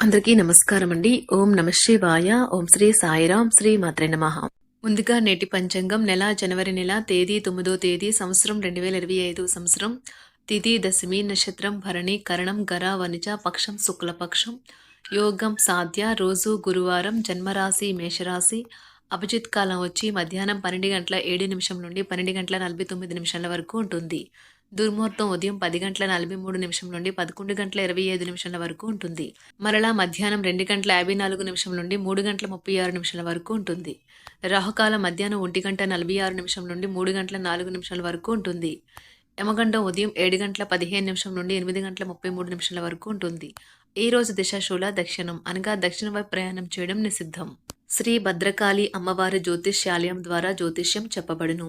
అందరికీ నమస్కారం అండి ఓం నమ శివాయ. ఓం శ్రీ సాయిరాం. శ్రీ మాత్రే నమ. ముందుగా నేటి పంచాంగం నెల జనవరి నెల తేదీ తొమ్మిదో తేదీ సంవత్సరం రెండు వేల ఇరవై ఐదు సంవత్సరం. తిథి దశమి నక్షత్రం భరణి కరణం గర వనిజ పక్షం శుక్లపక్షం. యోగం సాధ్య రోజు గురువారం జన్మరాశి మేషరాశి. అభిజిత్ కాలం వచ్చి మధ్యాహ్నం పన్నెండు గంటల ఏడు నిమిషం నుండి పన్నెండు గంటల నలభై తొమ్మిది నిమిషాల వరకు ఉంటుంది. దుర్ముహూర్తం ఉదయం పది గంటల నలభై మూడు నిమిషం నుండి పదకొండు గంటల ఇరవై ఐదు నిమిషాల వరకు ఉంటుంది. మరలా మధ్యాహ్నం రెండు గంటల యాభై నాలుగు నిమిషం నుండి మూడు గంటల ముప్పై ఆరు నిమిషాల వరకు ఉంటుంది. రాహుకాలం మధ్యాహ్నం ఒంటి గంట నలభై ఆరు నిమిషం నుండి మూడు గంటల నాలుగు నిమిషాల వరకు ఉంటుంది. యమగండం ఉదయం ఏడు గంటల పదిహేను నిమిషం నుండి ఎనిమిది గంటల ముప్పై మూడు నిమిషాల వరకు ఉంటుంది. ఈ రోజు దిశాశూల దక్షిణం అనగా దక్షిణ వైపు ప్రయాణం చేయడం నిషిద్ధం. శ్రీ భద్రకాళి అమ్మవారి జ్యోతిష్యాలయం ద్వారా జ్యోతిష్యం చెప్పబడును.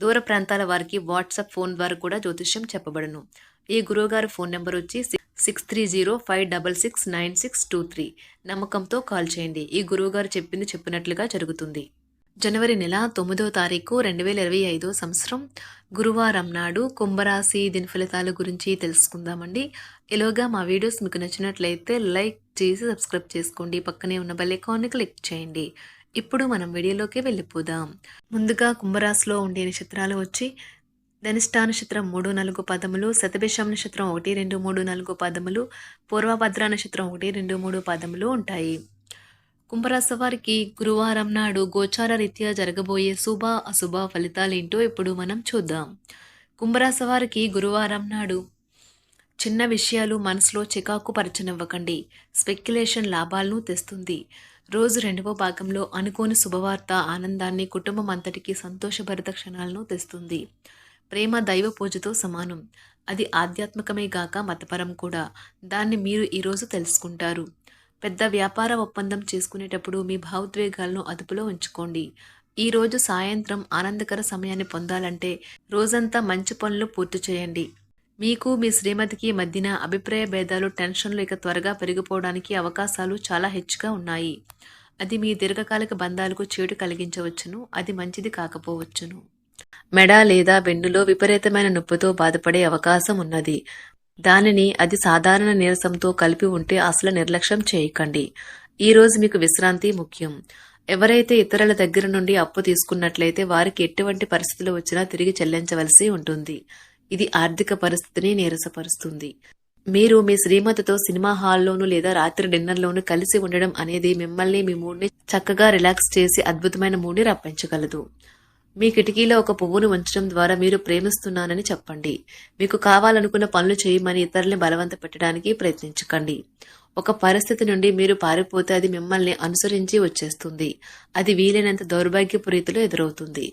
దూర ప్రాంతాల వారికి వాట్సాప్ ఫోన్ ద్వారా కూడా జ్యోతిష్యం చెప్పబడును. ఈ గురువుగారి ఫోన్ నెంబర్ వచ్చి six three zero five double six nine six two three నమ్మకంతో కాల్ చేయండి. ఈ గురువుగారు చెప్పింది చెప్పినట్లుగా జరుగుతుంది. జనవరి నెల తొమ్మిదవ తారీఖు రెండు వేల ఇరవై ఐదో సంవత్సరం. గురువారం నాడు కుంభరాశి దిన ఫలితాల గురించి తెలుసుకుందామండి. ఎలాగా మా వీడియోస్ మీకు నచ్చినట్లయితే లైక్ చేసి సబ్స్క్రైబ్ చేసుకోండి. పక్కనే ఉన్న బెల్ ఐకాన్ని క్లిక్ చేయండి. ఇప్పుడు మనం వీడియోలోకి వెళ్ళిపోదాం. ముందుగా కుంభరాశిలో ఉండే నక్షత్రాలు వచ్చి ధనిష్టా నక్షత్రం మూడు నాలుగు పదములు శతభిషం నక్షత్రం ఒకటి రెండు మూడు నాలుగు పదములు పూర్వభద్ర నక్షత్రం ఒకటి రెండు మూడు పదములు ఉంటాయి. కుంభరాశి వారికి గురువారం నాడు గోచార రీత్యా జరగబోయే శుభ అశుభ ఫలితాలేంటో ఇప్పుడు మనం చూద్దాం. కుంభరాశి వారికి గురువారం నాడు చిన్న విషయాలు మనసులో చికాకు పరచనివ్వకండి. స్పెక్యులేషన్ లాభాలను తెస్తుంది. రోజు రెండవ భాగంలో అనుకోని శుభవార్త ఆనందాన్ని కుటుంబం అంతటికి సంతోషభరిత క్షణాలను తెస్తుంది. ప్రేమ దైవ పూజతో సమానం. అది ఆధ్యాత్మికమే గాక మతపరం కూడా. దాన్ని మీరు ఈరోజు తెలుసుకుంటారు. పెద్ద వ్యాపార ఒప్పందం చేసుకునేటప్పుడు మీ భావోద్వేగాలను అదుపులో ఉంచుకోండి. ఈరోజు సాయంత్రం ఆనందకర సమయాన్ని పొందాలంటే రోజంతా మంచి పనులు పూర్తి చేయండి. మీకు మీ శ్రీమతికి మధ్యన అభిప్రాయ భేదాలు టెన్షన్లు ఇక త్వరగా పెరిగిపోవడానికి అవకాశాలు చాలా హెచ్చుగా ఉన్నాయి. అది మీ దీర్ఘకాలిక బంధాలకు చేటు కలిగించవచ్చును. అది మంచిది కాకపోవచ్చును. మెడ లేదా వెన్నులో విపరీతమైన నొప్పితో బాధపడే అవకాశం ఉన్నది. దానిని అది సాధారణ నీరసంతో కలిపి ఉంటే అసలు నిర్లక్ష్యం చేయకండి. ఈ రోజు మీకు విశ్రాంతి ముఖ్యం. ఎవరైతే ఇతరుల దగ్గర నుండి అప్పు తీసుకున్నట్లయితే వారికి ఎటువంటి పరిస్థితులు వచ్చినా తిరిగి చెల్లించవలసి ఉంటుంది. ఇది ఆర్థిక పరిస్థితిని నీరసపరుస్తుంది. మీరు మీ శ్రీమతితో సినిమా హాల్లోనూ లేదా రాత్రి డిన్నర్లోనూ కలిసి ఉండడం అనేది మిమ్మల్ని మీ మూడ్ని చక్కగా రిలాక్స్ చేసి అద్భుతమైన మూడ్ని రప్పించగలదు. మీ కిటికీలో ఒక పువ్వును ఉంచడం ద్వారా మీరు ప్రేమిస్తున్నానని చెప్పండి. మీకు కావాలనుకున్న పనులు చేయమని ఇతరుల్ని బలవంత పెట్టడానికి ప్రయత్నించకండి. ఒక పరిస్థితి నుండి మీరు పారిపోతే అది మిమ్మల్ని అనుసరించి వచ్చేస్తుంది. అది వీలైనంత దౌర్భాగ్యపు రీతిలో ఎదురవుతుంది.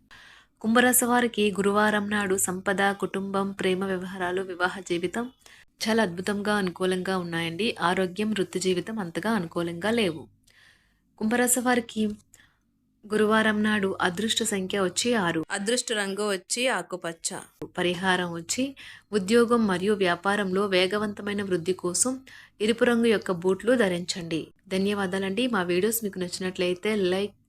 కుంభరాశి వారికి గురువారం నాడు సంపద కుటుంబం ప్రేమ వ్యవహారాలు వివాహ జీవితం చాలా అద్భుతంగా అనుకూలంగా ఉన్నాయండి. ఆరోగ్యం వృత్తి జీవితం అంతగా అనుకూలంగా లేవు. కుంభరాశి వారికి గురువారం నాడు అదృష్ట సంఖ్య వచ్చి ఆరు. అదృష్ట రంగు వచ్చి ఆకుపచ్చ. పరిహారం వచ్చి ఉద్యోగం మరియు వ్యాపారంలో వేగవంతమైన వృద్ధి కోసం ఎరుపు రంగు యొక్క బూట్లు ధరించండి. ధన్యవాదాలండి. మా వీడియోస్ మీకు నచ్చినట్లయితే లైక్